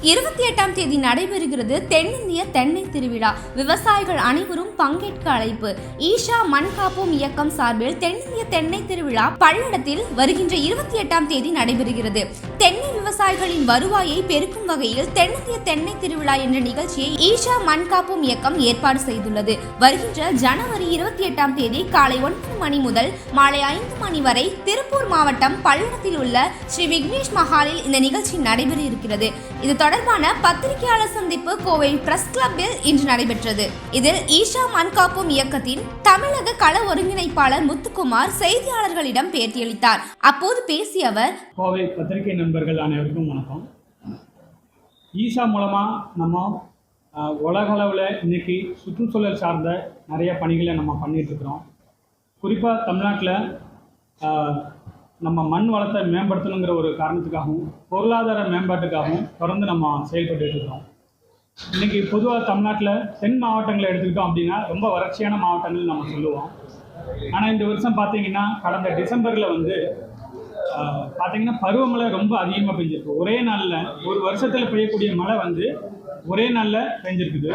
இருபத்தி எட்டாம் தேதி நடைபெறுகிறது தென்னிந்திய தென்னை திருவிழா. விவசாயிகள் அனைவரும் பங்கேற்க அழைப்பு. ஈஷா மண் காப்போம் இயக்கம் சார்பில் தென்னிந்திய தென்னை திருவிழா பல்லடத்தில் வருகின்ற இருபத்தி எட்டாம் தேதி நடைபெறுகிறது. தென்னை விவசாயிகளின் வருவாயை பெருக்கும் வகையில் தென்னிந்திய தென்னை திருவிழா என்ற நிகழ்ச்சியை ஈஷா மண் காப்போம் இயக்கம் ஏற்பாடு செய்துள்ளது. வருகின்ற ஜனவரி இருபத்தி எட்டாம் தேதி காலை ஒன்பது மணி முதல் மாலை ஐந்து மணி வரை திருப்பூர் மாவட்டம் பல்லடத்தில் உள்ள ஸ்ரீ விக்னேஷ் மஹாலில் இந்த நிகழ்ச்சி நடைபெற இருக்கிறது. இது தொடர்பான பத்திரிகையாளர் சந்திப்பு கோவை பிரஸ் கிளப்பில் இன்று நடைபெற்றது. இதில் ஈஷா மண்காப்பும் இயக்கத்தின் தமிழக கள ஒருங்கிணைப்பாளர் முத்துக்குமார் செய்தியாளர்களிடம் பேட்டியளித்தார். அப்போது பேசிய அவர் கோவை பத்திரிகை நண்பர்கள் அனைவருக்கும் வணக்கம். ஈஷா மூலமாக நம்ம உலகளவில் இன்றைக்கி சுற்றுச்சூழல் சார்ந்த நிறைய பணிகளை நம்ம பண்ணிகிட்ருக்குறோம் குறிப்பாக தமிழ்நாட்டில் நம்ம மண் வளத்தை மேம்படுத்தணுங்கிற ஒரு காரணத்துக்காகவும் பொருளாதார மேம்பாட்டுக்காகவும் தொடர்ந்து நம்ம செயல்பட்டு இருக்கிறோம் இன்னைக்கு பொதுவாக தமிழ்நாட்டில் தென் மாவட்டங்களை எடுத்துக்கிட்டோம் அப்படின்னா ரொம்ப வறட்சியான மாவட்டங்கள் நம்ம சொல்லுவோம். ஆனால் இந்த வருஷம் பார்த்தீங்கன்னா கடந்த டிசம்பரில் வந்து பார்த்தீங்கன்னா பருவமழை ரொம்ப அதிகமாக பெஞ்சிருக்கு. ஒரே நாளில் ஒரு வருஷத்தில் பெய்யக்கூடிய மழை வந்து ஒரே நாளில் பெஞ்சிருக்குது.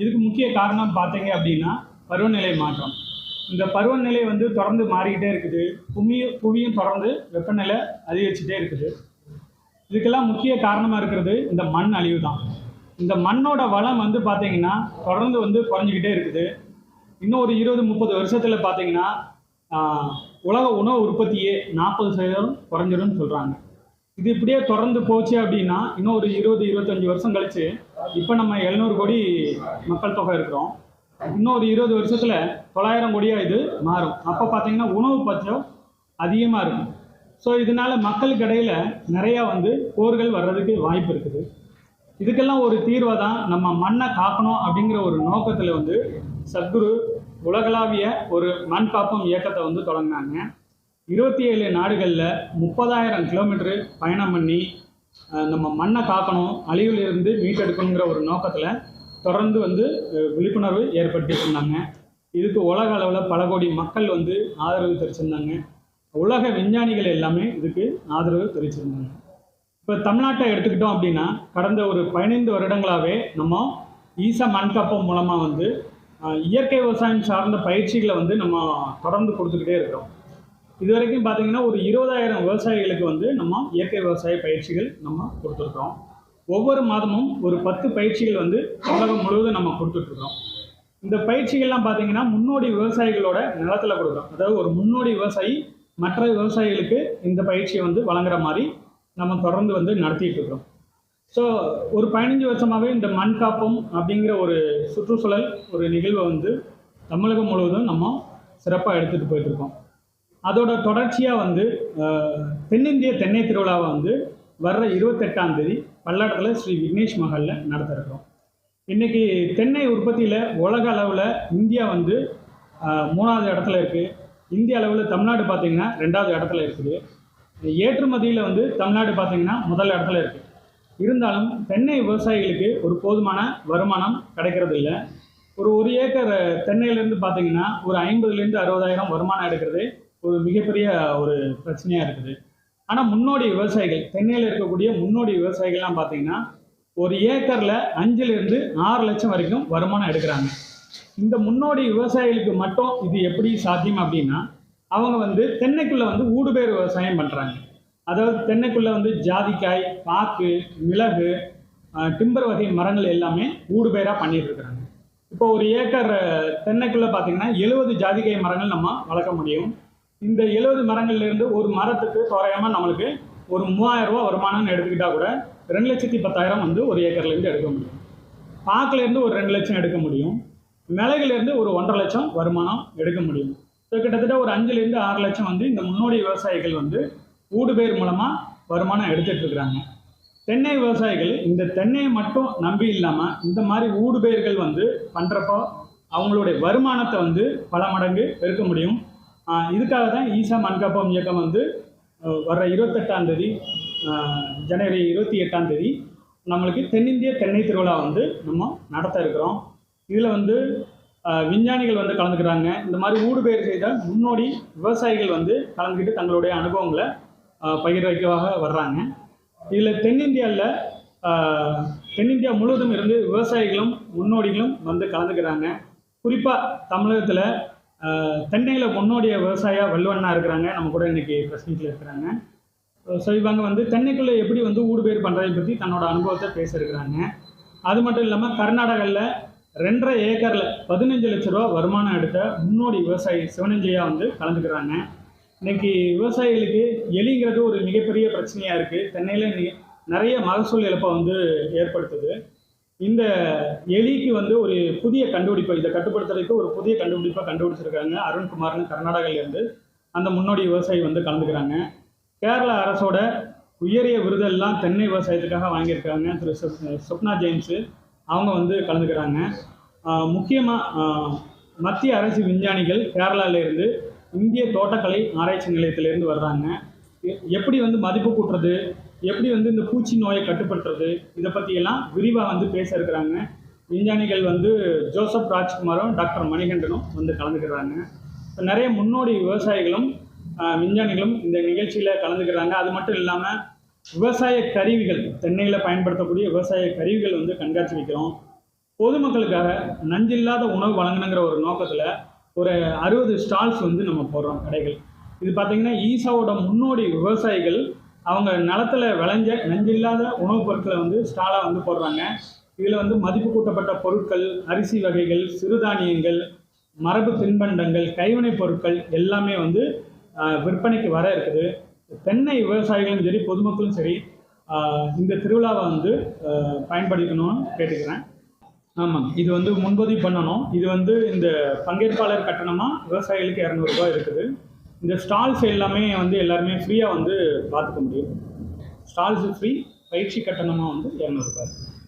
இதுக்கு முக்கிய காரணம் பார்த்தீங்க அப்படின்னா பருவநிலை மாற்றம். இந்த பருவநிலை வந்து தொடர்ந்து மாறிக்கிட்டே இருக்குது. புவியும் புவியும் தொடர்ந்து வெப்பநிலை அதிகரிச்சுட்டே இருக்குது. இதுக்கெல்லாம் முக்கிய காரணமாக இருக்கிறது இந்த மண் அழிவு தான் இந்த மண்ணோட வளம் வந்து பார்த்தீங்கன்னா தொடர்ந்து வந்து குறைஞ்சிக்கிட்டே இருக்குது. இன்னும் ஒரு இருபது முப்பது வருஷத்தில் பார்த்தீங்கன்னா உலக உணவு உற்பத்தியே நாற்பது சதவீதம் குறைஞ்சிரும்னு சொல்கிறாங்க இது இப்படியே தொடர்ந்து போச்சு அப்படின்னா இன்னும் ஒரு இருபது இருபத்தஞ்சி வருஷம் கழிச்சு இப்போ நம்ம எழுநூறு கோடி மக்கள் தொகை இருக்கிறோம். இன்னும் ஒரு இருபது வருஷத்தில் தொள்ளாயிரம் கோடியாக இது மாறும். அப்போ பார்த்தீங்கன்னா உணவு பட்சம் அதிகமாக இருக்கும். ஸோ இதனால் மக்களுக்கு இடையில் நிறையா வந்து போர்கள் வர்றதுக்கு வாய்ப்பு இருக்குது. இதுக்கெல்லாம் ஒரு தீர்வை தான் நம்ம மண்ணை காக்கணும் அப்படிங்கிற ஒரு நோக்கத்தில் வந்து சத்குரு உலகளாவிய ஒரு மண் காப்பும் இயக்கத்தை வந்து தொடங்கினாங்க. இருபத்தி ஏழு நாடுகளில் முப்பதாயிரம் கிலோமீட்டரு பயணம் பண்ணி நம்ம மண்ணை காக்கணும் அழிவிலிருந்து மீட்டெடுக்கணுங்கிற ஒரு நோக்கத்தில் தொடர்ந்து வந்து விழிப்புணர்வு ஏற்படுத்திட்டு இருந்தாங்க. இதுக்கு உலக அளவில் பல கோடி மக்கள் வந்து ஆதரவு தெரிவிச்சிருந்தாங்க. உலக விஞ்ஞானிகள் எல்லாமே இதுக்கு ஆதரவு தெரிவிச்சிருந்தாங்க. இப்போ தமிழ்நாட்டை எடுத்துக்கிட்டோம் அப்படின்னா கடந்த ஒரு பதினைந்து வருடங்களாகவே நம்ம ஈசா மண்காப்பம் மூலமாக வந்து இயற்கை விவசாயம் சார்ந்த பயிற்சிகளை வந்து நம்ம தொடர்ந்து கொடுத்துக்கிட்டே இருக்கிறோம். இது வரைக்கும் பார்த்தீங்கன்னா ஒரு இருபதாயிரம் விவசாயிகளுக்கு வந்து நம்ம இயற்கை விவசாய பயிற்சிகள் நம்ம கொடுத்துருக்குறோம். ஒவ்வொரு மாதமும் ஒரு பத்து பயிற்சிகள் வந்து உலகம் முழுவதும் நம்ம கொடுத்துட்ருக்கோம் இந்த பயிற்சிகள்லாம் பார்த்திங்கன்னா முன்னோடி விவசாயிகளோட நிலத்தில் கொடுக்குறோம். அதாவது ஒரு முன்னோடி விவசாயி மற்ற விவசாயிகளுக்கு இந்த பயிற்சியை வந்து வழங்குற மாதிரி நம்ம தொடர்ந்து வந்து நடத்திட்டு இருக்கிறோம் ஸோ ஒரு பதினஞ்சு வருஷமாகவே இந்த மண் காப்பம் அப்படிங்கிற ஒரு சுற்றுச்சூழல் ஒரு நிகழ்வை வந்து தமிழகம் முழுவதும் நம்ம சிறப்பாக எடுத்துகிட்டு போயிட்டுருக்கோம். அதோட தொடர்ச்சியாக வந்து தென்னிந்திய தென்னை திருவிழாவை வந்து வர்ற இருபத்தெட்டாம் தேதி பல்லடத்தில் ஸ்ரீ விக்னேஷ் மஹாலில் நடத்திருக்கிறோம். இன்றைக்கி தென்னை உற்பத்தியில் உலக அளவில் இந்தியா வந்து மூணாவது இடத்துல இருக்குது இந்திய அளவில் தமிழ்நாடு பார்த்திங்கன்னா ரெண்டாவது இடத்துல இருக்குது. ஏற்றுமதியில் வந்து தமிழ்நாடு பார்த்திங்கன்னா முதல் இடத்துல இருக்குது இருந்தாலும் தென்னை விவசாயிகளுக்கு ஒரு போதுமான வருமானம் கிடைக்கிறது இல்லை ஒரு ஒரு ஏக்கர் தென்னையிலேருந்து பார்த்தீங்கன்னா ஒரு ஐம்பதுலேருந்து அறுபதாயிரம் வருமானம் எடுக்கிறது ஒரு மிகப்பெரிய ஒரு பிரச்சனையாக இருக்குது. ஆனால் முன்னோடி விவசாயிகள் தென்னையில் இருக்கக்கூடிய முன்னோடி விவசாயிகள்லாம் பார்த்தீங்கன்னா ஒரு ஏக்கரில் அஞ்சுலேருந்து ஆறு லட்சம் வரைக்கும் வருமானம் எடுக்கிறாங்க. இந்த முன்னோடி விவசாயிகளுக்கு மட்டும் இது எப்படி சாத்தியம் அப்படின்னா அவங்க வந்து தென்னைக்குள்ளே வந்து ஊடுபேர் விவசாயம் பண்ணுறாங்க அதாவது தென்னைக்குள்ளே வந்து ஜாதிக்காய் பாக்கு மிளகு டிம்பர் வகை மரங்கள் எல்லாமே ஊடுபயிராக பண்ணிட்டு இருக்கிறாங்க இப்போ ஒரு ஏக்கர் தென்னைக்குள்ளே பார்த்தீங்கன்னா எழுபது ஜாதிக்காய் மரங்கள் நம்ம வளர்க்க முடியும். இந்த எழுபது மரங்கள்லேருந்து ஒரு மரத்துக்கு தோராயமாக நம்மளுக்கு ஒரு மூவாயிரம் ரூபா வருமானம்னு எடுத்துக்கிட்டால் கூட ரெண்டு லட்சத்தி பத்தாயிரம் வந்து ஒரு ஏக்கர்லேருந்து எடுக்க முடியும். பாக்குலேருந்து ஒரு ரெண்டு லட்சம் எடுக்க முடியும். மிளகுலேருந்து ஒரு ஒன்றரை லட்சம் வருமானம் எடுக்க முடியும். ஸோ கிட்டத்தட்ட ஒரு அஞ்சுலேருந்து ஆறு லட்சம் வந்து இந்த முன்னோடி விவசாயிகள் வந்து ஊடுபேர் மூலமாக வருமானம் எடுத்துகிட்டு இருக்கிறாங்க. தென்னை விவசாயிகள் இந்த தென்னையை மட்டும் நம்பி இல்லாமல் இந்த மாதிரி ஊடுபேர்கள் வந்து பண்ணுறப்போ அவங்களுடைய வருமானத்தை வந்து பல மடங்கு பெருக்க முடியும். இதுக்காக தான் ஈசா மண்காப்பம் இயக்கம் வந்து வர்ற இருபத்தெட்டாம் தேதி ஜனவரி இருபத்தி எட்டாம் தேதி நம்மளுக்கு தென்னிந்திய தென்னை திருவிழா வந்து நம்ம நடத்த இருக்கிறோம். இதில் வந்து விஞ்ஞானிகள் வந்து கலந்துக்கிறாங்க. இந்த மாதிரி ஊடுபெயர் செய்த முன்னோடி விவசாயிகள் வந்து கலந்துக்கிட்டு தங்களுடைய அனுபவங்களை பயிர் வைக்கவாக வர்றாங்க. இதில் தென்னிந்தியாவில் தென்னிந்தியா முழுவதும் இருந்து விவசாயிகளும் முன்னோடிகளும் வந்து கலந்துக்கிறாங்க. குறிப்பாக தமிழகத்தில் தென்னையில் முன்னோடிய விவசாய வல்லுவண்ணா இருக்கிறாங்க. நம்ம கூட இன்னைக்கு பிரச்சனைகள் இருக்கிறாங்க. ஸோ இவங்க வந்து தென்னைக்குள்ளே எப்படி வந்து ஊடுபயிர் பண்ணுறதை பற்றி தன்னோட அனுபவத்தை பேசியிருக்கிறாங்க. அது மட்டும் இல்லாமல் கர்நாடகாவில் ரெண்டரை ஏக்கரில் பதினஞ்சு லட்ச ரூபா வருமானம் எடுத்த முன்னோடி விவசாயி சிவனஞ்சையா வந்து கலந்துக்கிறாங்க. இன்னைக்கு விவசாயிகளுக்கு எலிங்கிறது ஒரு மிகப்பெரிய பிரச்சனையாக இருக்குது தென்னையில் நி- நிறைய மகசூல் இழப்பை வந்து ஏற்படுத்துது. இந்த எலிக்கு வந்து ஒரு புதிய கண்டுபிடிப்பை இதை கட்டுப்படுத்துறதுக்கு ஒரு புதிய கண்டுபிடிப்பை கண்டுபிடிச்சிருக்காங்க. அருண்குமார்னு கர்நாடகாவிலேருந்து அந்த முன்னோடி விவசாயி வந்து கலந்துக்கிறாங்க. கேரள அரசோட உயரிய விருதெல்லாம் தென்னை விவசாயத்துக்காக வாங்கியிருக்காங்க. திரு சுப்- சுப்னா ஜேம்ஸு அவங்க வந்து கலந்துக்கிறாங்க. முக்கியமாக மத்திய அரசு விஞ்ஞானிகள் கேரளாவிலேருந்து இந்திய தோட்டக்கலை ஆராய்ச்சி நிலையத்திலேருந்து வர்றாங்க. எ- எப்படி வந்து மதிப்பு கூட்டுறது? எப்படி வந்து இந்த பூச்சி நோயை கட்டுப்படுத்துறது? இதை பற்றியெல்லாம் விரிவாக வந்து பேச இருக்கிறாங்க. விஞ்ஞானிகள் வந்து ஜோசப் ராஜ்குமாரும் டாக்டர் மணிகண்டனும் வந்து கலந்துக்கிறாங்க. இப்போ நிறைய முன்னோடி விவசாயிகளும் விஞ்ஞானிகளும் இந்த நிகழ்ச்சியில் கலந்துக்கிறாங்க. அது மட்டும் இல்லாமல் விவசாய கருவிகள் தென்னையில் பயன்படுத்தக்கூடிய விவசாய கருவிகள் வந்து கண்காட்சி வைக்கிறோம். பொதுமக்களுக்காக நஞ்சில்லாத உணவு வழங்கணுங்கிற ஒரு நோக்கத்தில் ஒரு அறுபது ஸ்டால்ஸ் வந்து நம்ம போடுறோம் கடைகள். இது பார்த்திங்கன்னா ஈசாவோட முன்னோடி விவசாயிகள் அவங்க நிலத்துல விளைஞ்ச நஞ்சில்லாத உணவுப் பொருட்களை வந்து ஸ்டாலாக வந்து போடுறாங்க. இதில் வந்து மதிப்பு கூட்டப்பட்ட பொருட்கள் அரிசி வகைகள் சிறுதானியங்கள் மரபு தின்பண்டங்கள் கைவினைப் பொருட்கள் எல்லாமே வந்து விற்பனைக்கு வர இருக்குது. தென்னை விவசாயிகளும் சரி பொதுமக்களும் சரி இந்த திருவிழாவை வந்து பயன்படுத்தணும்னு கேட்டுக்கிறேன். ஆமாம் இது வந்து முன்பதிவு பண்ணணும். இது வந்து இந்த பங்கேற்பாளர் கட்டணமாக விவசாயிகளுக்கு இரநூறுபா இருக்குது. இந்த ஸ்டால்ஸ் எல்லாமே வந்து எல்லாருமே ஃப்ரீயாக வந்து பார்த்துக்க முடியும். ஸ்டால்ஸு ஃப்ரீ பயிற்சி கட்டணமாக வந்து இரநூறுபா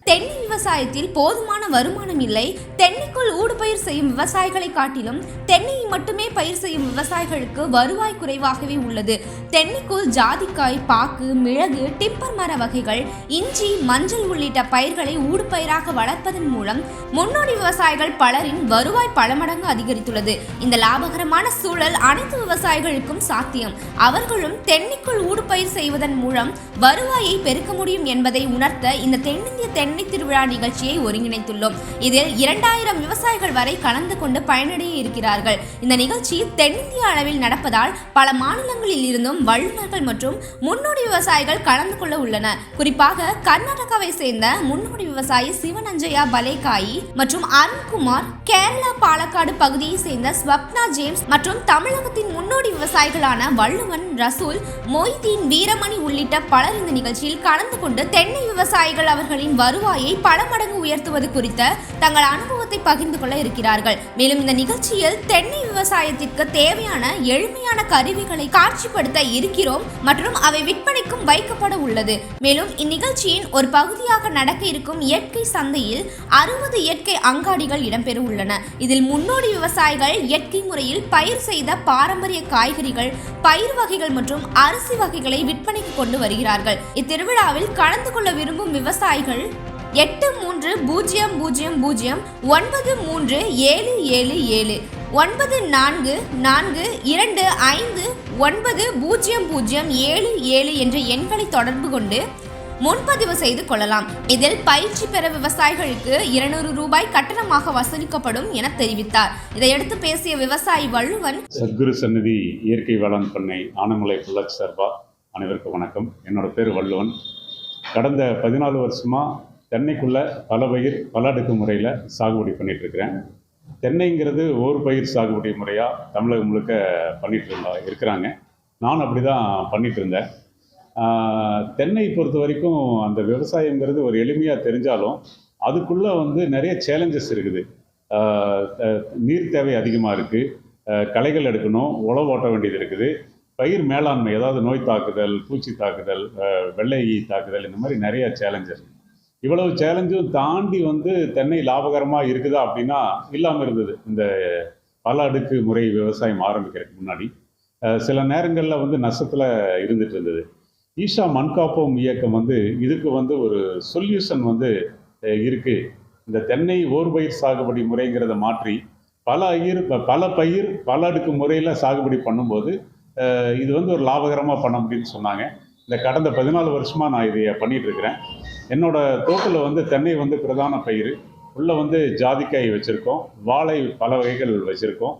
தென்னை விவசாயத்தில் போதுமான வருமானம் இல்லை. தென்னைக்குள் ஊடுபயிர் செய்யும் விவசாயிகளை காட்டிலும் தென்னையை மட்டுமே பயிர் செய்யும் விவசாயிகளுக்கு வருவாய் குறைவாகவே உள்ளது. தென்னைக்குள் ஜாதிக்காய் பாக்கு மிளகு டிப்பர் மர வகைகள் இஞ்சி மஞ்சள் உள்ளிட்ட பயிர்களை ஊடுபயிராக வளர்ப்பதன் மூலம் முன்னோடி விவசாயிகள் பலரின் வருவாய் பல மடங்கு அதிகரித்துள்ளது. இந்த லாபகரமான சூழல் அனைத்து விவசாயிகளுக்கும் சாத்தியம். அவர்களும் தென்னைக்குள் ஊடுபயிர் செய்வதன் மூலம் வருவாயை பெருக்க முடியும் என்பதை உணர்த்த இந்த தென்னிந்திய தென்னை திருவிழா நிகழ்ச்சியை ஒருங்கிணைத்துள்ளோம். இதில் இரண்டாயிரம் விவசாயிகள் வரை கலந்து கொண்டு பயனடைய இருக்கிறார்கள். இந்த நிகழ்ச்சி தென்னிந்திய அளவில் நடப்பதால் பல மாநிலங்களில் இருந்தும் வல்லுநர்கள் மற்றும் முன்னோடி விவசாயிகள் கலந்து கொள்ள உள்ளனர். குறிப்பாக கர்நாடகாவை சேர்ந்த முன்னோடி விவசாயி சிவனஞ்சயா பலேகாயி மற்றும் அருண்குமார் கேரளா பாலக்காடு பகுதியை சேர்ந்த ஸ்வப்னா ஜேம்ஸ் மற்றும் தமிழகத்தின் முன்னோடி விவசாயிகளான வள்ளுவன் ரசூல் மொய்தீன் வீரமணி உள்ளிட்ட பலர் இந்த நிகழ்ச்சியில் கலந்து கொண்டு தென்னை விவசாயிகள் அவர்களின் வருவாய் பல மடங்கு உயர்த்துவது குறித்த தங்கள் அனுபவத்தை பகிர்ந்து கொள்ள இருக்கிறார்கள். மேலும் இந்த நிகழ்ச்சியில் தென்னை விவசாயத்திற்கு தேவையான எளிமையான கருவிகளை காட்சிப்படுத்த இருக்கிறோம் மற்றும் அவை விற்பனைக்கும் வைக்கப்பட உள்ளது. மேலும் இந்நிகழ்ச்சியின் ஒரு பகுதியாக நடக்க இருக்கும் இயற்கை சந்தையில் அறுபது இயற்கை அங்காடிகள் இடம்பெற உள்ளன. இதில் முன்னோடி விவசாயிகள் இயற்கை முறையில் பயிர் செய்த பாரம்பரிய காய்கறிகள் பயிர் வகைகள் மற்றும் அரிசி வகைகளை விற்பனைக்கு கொண்டு வருகிறார்கள். இத்திருவிழாவில் கலந்து கொள்ள விரும்பும் விவசாயிகள் எட்டு மூன்று பூஜ்ஜியம் பூஜ்ஜியம் பூஜ்ஜியம் ஒன்பது மூன்று ஏழு ஏழு ஏழு. ஒன்பது நான்கு நான்கு இரண்டு ஐந்து ஒன்பது பூஜ்ஜியம் பூஜ்ஜியம் ஏழு ஏழு என்ற எண்களை தொடர்பு கொண்டு முன்பதிவு செய்து கொள்ளலாம். இதில் பயிற்சி பெற விவசாயிகளுக்கு இருநூறு ரூபாய் கட்டணமாக வசூலிக்கப்படும் என தெரிவித்தார். இதையடுத்து பேசிய விவசாயி வள்ளுவன் சத்குரு சந்நிதி இயற்கை வளம் பண்ணை ஆனமலை புல்லட் அனைவருக்கும் வணக்கம். என்னோட பேர் வள்ளுவன். கடந்த பதினாலு வருஷமாக தென்னைக்குள்ள பல பயிர் பல அடுக்கு முறையில் சாகுபடி பண்ணிட்டுருக்கிறேன். தென்னைங்கிறது ஒரு பயிர் சாகுபடி முறையாக தமிழகம் முழுக்க பண்ணிட்டு இருந்தா இருக்கிறாங்க. நான் அப்படி தான் பண்ணிட்டு இருந்தேன் தென்னை பொறுத்த வரைக்கும் அந்த விவசாயங்கிறது ஒரு எளிமையாக தெரிஞ்சாலும் அதுக்குள்ளே வந்து நிறைய சேலஞ்சஸ் இருக்குது. நீர் தேவை அதிகமாக இருக்குது களைகள் எடுக்கணும் உழவு ஓட்ட வேண்டியது இருக்குது. பயிர் மேலாண்மை ஏதாவது நோய் தாக்குதல் பூச்சி தாக்குதல் வெள்ளை ஈ தாக்குதல் இந்த மாதிரி நிறைய சேலஞ்சஸ் இவ்வளவு சேலஞ்சும் தாண்டி வந்து தென்னை லாபகரமாக இருக்குதா அப்படின்னா இல்லாமல் இருந்தது. இந்த பல அடுக்கு முறை விவசாயம் ஆரம்பிக்கிறதுக்கு முன்னாடி சில நேரங்களில் வந்து நஷ்டத்தில் இருந்துட்டு இருந்தது. ஈஷா மண்காப்போம் இயக்கம் வந்து இதுக்கு வந்து ஒரு சொல்யூஷன் வந்து இருக்குது இந்த தென்னை ஓர்பயிர் சாகுபடி முறைங்கிறத மாற்றி பல ஐயர் பல பயிர் பல அடுக்கு முறையில் சாகுபடி பண்ணும்போது இது வந்து ஒரு லாபகரமாக பண்ண முடியும்னு சொன்னாங்க. இந்த கடந்த பதினாலு வருஷமாக நான் இதை பண்ணிகிட்ருக்கிறேன் என்னோட தோட்டில் வந்து தென்னை வந்து பிரதான பயிர் உள்ளே வந்து ஜாதிக்காய் வச்சுருக்கோம். வாழை பல வகைகள் வச்சுருக்கோம்.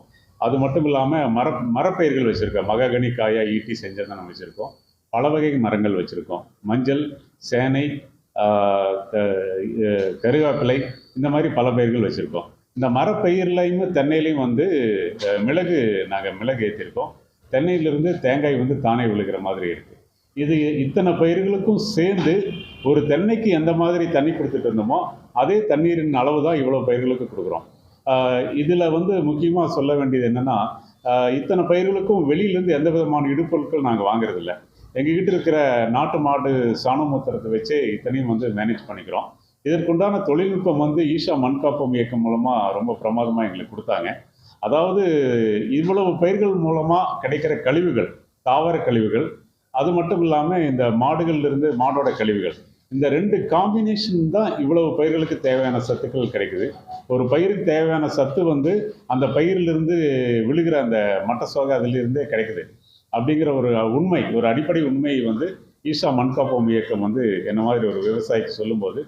அது மட்டும் இல்லாமல் மர மரப்பயிர்கள் வச்சுருக்கோம். மககனி காயா ஈட்டி செஞ்சதனம் வச்சுருக்கோம். பல வகை மரங்கள் வச்சுருக்கோம். மஞ்சள் சேனை கருவேப்பிலை இந்த மாதிரி பல பயிர்கள் வச்சுருக்கோம். இந்த மரப்பயிர்லையும் தென்னையிலையும் வந்து மிளகு நாங்கள் மிளகு ஏற்றிருக்கோம் தென்னையிலிருந்து தேங்காய் வந்து தானே விழுகிற மாதிரி இருக்குது இது இத்தனை பயிர்களுக்கும் சேர்ந்து ஒரு தென்னைக்கு எந்த மாதிரி தண்ணி கொடுத்துட்டு இருந்தோமோ அதே தண்ணீரின் அளவு தான் இவ்வளோ பயிர்களுக்கு கொடுக்குறோம். இதில் வந்து முக்கியமாக சொல்ல வேண்டியது என்னென்னா இத்தனை பயிர்களுக்கும் வெளியிலேருந்து எந்த விதமான இடுபொருட்கள் நாங்கள் வாங்குறதில்ல. எங்ககிட்ட இருக்கிற நாட்டு மாடு சாணமூத்திரத்தை வச்சே இத்தனையும் வந்து மேனேஜ் பண்ணிக்கிறோம். இதற்குண்டான தொழில்நுட்பம் வந்து ஈஷா மண்காப்பம் இயக்கம் மூலமாக ரொம்ப பிரமாதமாக எங்களுக்கு கொடுத்தாங்க. அதாவது இவ்வளவு பயிர்கள் மூலமாக கிடைக்கிற கழிவுகள் தாவர கழிவுகள் அது மட்டும் இல்லாமல் இந்த மாடுகள்லேருந்து மாடோட கழிவுகள். இந்த ரெண்டு காம்பினேஷன் தான் இவ்வளவு பயிர்களுக்கு தேவையான சத்துக்கள் கிடைக்குது. ஒரு பயிருக்கு தேவையான சத்து வந்து அந்த பயிரிலிருந்து விழுகிற அந்த மட்ட சோகை அதிலிருந்தே கிடைக்குது. அப்படிங்கிற ஒரு உண்மை ஒரு அடிப்படை உண்மை வந்து ஈஷா மண்காப்போம் இயக்கம் வந்து என்ன மாதிரி ஒரு விவசாயிக்கு சொல்லும்போது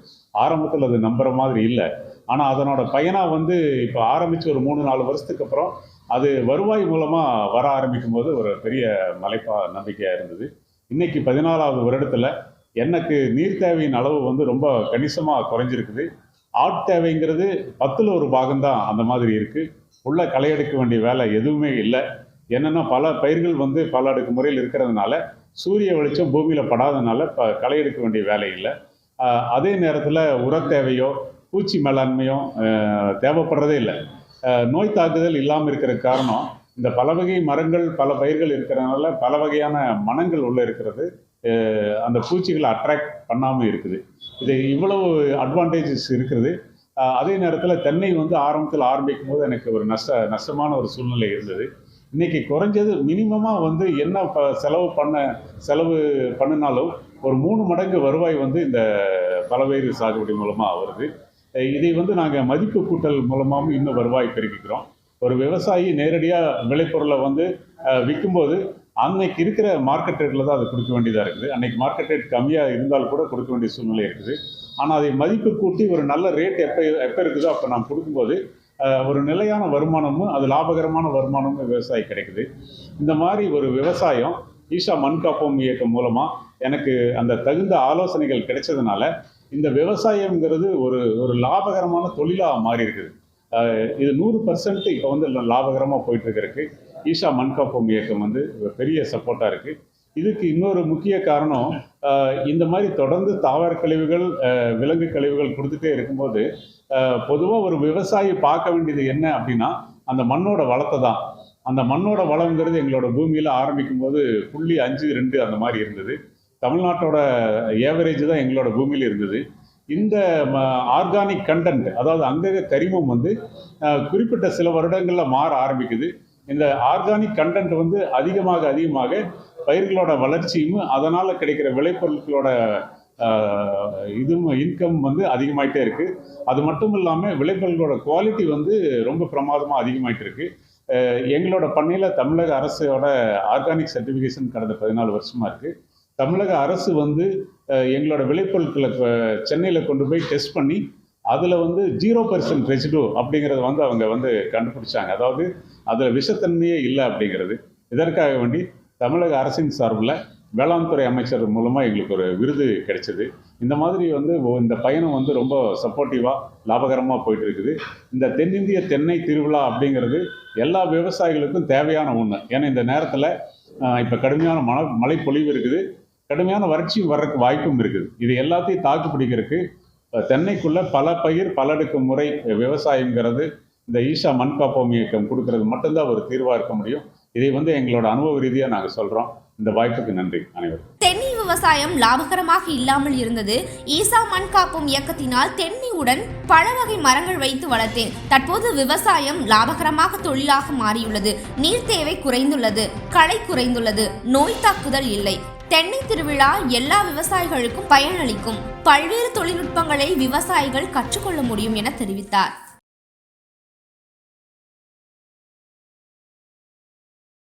ஆரம்பத்தில் அது நம்புகிற மாதிரி இல்லை. ஆனால் அதனோட பயனாக வந்து இப்போ ஆரம்பித்து ஒரு மூணு நாலு வருஷத்துக்கு அப்புறம் அது வருவாய் மூலமாக வர ஆரம்பிக்கும் போது ஒரு பெரிய மலைப்பா நம்பிக்கையாக இருந்தது. இன்னைக்கு பதினாலாவது வருடத்தில் எனக்கு நீர் தேவையின் அளவு வந்து ரொம்ப கணிசமாக குறைஞ்சிருக்குது. ஆட் தேவைங்கிறது பத்தில் ஒரு பாகம்தான் அந்த மாதிரி இருக்குது உள்ள களை எடுக்க வேண்டிய வேலை எதுவுமே இல்லை. என்னென்னா பல பயிர்கள் வந்து பல அடுக்கு முறையில் இருக்கிறதுனால சூரிய வெளிச்சம் பூமியில் படாதனால இப்போ களை எடுக்க வேண்டிய வேலை இல்லை. அதே நேரத்தில் உர தேவையோ பூச்சி மேலாண்மையோ தேவைப்படுறதே இல்லை. நோய் தாக்குதல் இல்லாமல் இருக்கிற காரணம் இந்த பல வகை மரங்கள் பல பயிர்கள் இருக்கிறதுனால பல வகையான மனங்கள் உள்ள இருக்கிறது. அந்த பூச்சிகளை அட்ராக்ட் பண்ணாமல் இருக்குது. இது இவ்வளவு அட்வான்டேஜஸ் இருக்குது. அதே நேரத்தில் தென்னை வந்து ஆரம்பத்தில் ஆரம்பிக்கும் போது எனக்கு ஒரு நஷ்ட நஷ்டமான ஒரு சூழ்நிலை இருந்தது. இன்னைக்கு குறைஞ்சது மினிமமாக வந்து என்ன ப செலவு பண்ண செலவு பண்ணினாலும் ஒரு மூணு மடங்கு வருவாய் வந்து இந்த பலவேறு சாகுபடி மூலமாக வருது. இதை வந்து நாங்கள் மதிப்பு கூட்டல் மூலமாகவும் இன்னும் வருவாய் பெருக்கிக்கிறோம் ஒரு விவசாயி நேரடியாக விளைபொருளை வந்து விற்கும்போது அன்னைக்கு இருக்கிற மார்க்கெட் ரேட்டில் தான் அது கொடுக்க வேண்டியதாக இருக்குது. அன்னைக்கு மார்க்கெட் ரேட் கம்மியாக இருந்தால் கூட கொடுக்க வேண்டிய சூழ்நிலை இருக்குது. ஆனால் அதை மதிப்பு கூட்டி ஒரு நல்ல ரேட் எப்போ எப்போ இருக்குதோ அப்போ நாம் கொடுக்கும்போது ஒரு நிலையான வருமானமும் அது லாபகரமான வருமானமும் விவசாயி கிடைக்குது. இந்த மாதிரி ஒரு விவசாயம் ஈஷா மண் காப்போம் இயக்கம் மூலமாக எனக்கு அந்த தகுந்த ஆலோசனைகள் கிடைச்சதுனால இந்த விவசாயம்ங்கிறது ஒரு ஒரு லாபகரமான தொழிலாக மாறி இருக்குது. இது நூறு பர்சன்ட் இப்போ வந்து லாபகரமாக போயிட்டுருக்கிறதுக்கு ஈஷா மன்காப்போம் இயக்கம் வந்து பெரிய சப்போர்ட்டாக இருக்குது இதுக்கு இன்னொரு முக்கிய காரணம் இந்த மாதிரி தொடர்ந்து தாவர கழிவுகள் விலங்கு கழிவுகள் கொடுத்துட்டே இருக்கும்போது பொதுவாக ஒரு விவசாயி பார்க்க வேண்டியது என்ன அப்படின்னா அந்த மண்ணோட வளத்தை தான். அந்த மண்ணோட வளங்கிறது எங்களோட பூமியில் ஆரம்பிக்கும் போது புள்ளி அஞ்சு ரெண்டு அந்த மாதிரி இருந்தது. தமிழ்நாட்டோட ஏவரேஜ் தான் எங்களோட பூமியில் இருந்தது. இந்த ஆர்கானிக் கண்டென்ட் அதாவது அங்கக கரிமம் வந்து குறிப்பிட்ட சில வருடங்களில் மாற ஆரம்பிக்குது. இந்த ஆர்கானிக் கண்டென்ட் வந்து அதிகமாக அதிகமாக பயிர்களோட வளர்ச்சியும் அதனால் கிடைக்கிற விளைபொருட்களோட இதுவும் இன்கம் வந்து அதிகமாயிட்டே இருக்குது அது மட்டும் இல்லாமல் விளைபொருட்களோட குவாலிட்டி வந்து ரொம்ப பிரமாதமாக அதிகமாயிட்டு இருக்கு. எங்களோட பண்ணையில் தமிழக அரசோட ஆர்கானிக் சர்டிஃபிகேஷன் கடந்த பதினாலு வருஷமாக இருக்குது தமிழக அரசு வந்து எங்களோட விளைபொருட்களை சென்னையில் கொண்டு போய் டெஸ்ட் பண்ணி அதில் வந்து ஜீரோ பர்சன்ட் ரெசிடோ அப்படிங்கிறத வந்து அவங்க வந்து கண்டுபிடிச்சாங்க. அதாவது அதில் விஷத்தன்மையே இல்லை அப்படிங்கிறது. இதற்காக வேண்டி தமிழக அரசின் சார்பில் வேளாண் துறை அமைச்சர் மூலமாக எங்களுக்கு ஒரு விருது கிடைச்சது. இந்த மாதிரி வந்து இந்த பயணம் வந்து ரொம்ப சப்போர்ட்டிவாக லாபகரமாக போயிட்டு இருக்குது. இந்த தென்னிந்திய தென்னை திருவிழா அப்படிங்கிறது எல்லா விவசாயிகளுக்கும் தேவையான ஒன்று ஏன்னா இந்த நேரத்தில் இப்போ கடுமையான மழை மழை பொழிவு இருக்குது. கடுமையான வறட்சி வர்றதுக்கு வாய்ப்பும் இருக்குது. இது எல்லாத்தையும் தாக்கு பிடிக்கிறதுக்கு தென்னைக்குள்ள பல பயிர் பலடுக்கு முறை விவசாயங்கிறது இந்த ஈஷா மண் காப்போம் இயக்கம் கொடுக்கறது மட்டும்தான் ஒரு தீர்வாக இருக்க முடியும். இதை வந்து எங்களோட அனுபவ ரீதியாக நாங்கள் சொல்கிறோம் இந்த வாய்ப்புக்கு நன்றி அனைவருக்கும். தென்னை விவசாயம் லாபகரமாக இல்லாமல் இருந்தது. ஈசா மண் காக்கும் இயக்கத்தினால் தென்னையுடன் பல வகை மரங்கள் வைத்து வளர்த்தேன். தற்போது விவசாயம் லாபகரமாக தொழிலாக மாறியுள்ளது. நீர் தேவை குறைந்துள்ளது. களை குறைந்துள்ளது. நோய் தாக்குதல் இல்லை. தென்னை திருவிழா எல்லா விவசாயிகளுக்கும் பயனளிக்கும். பல்வேறு தொழில்நுட்பங்களை விவசாயிகள் கற்றுக்கொள்ள முடியும் என தெரிவித்தார்.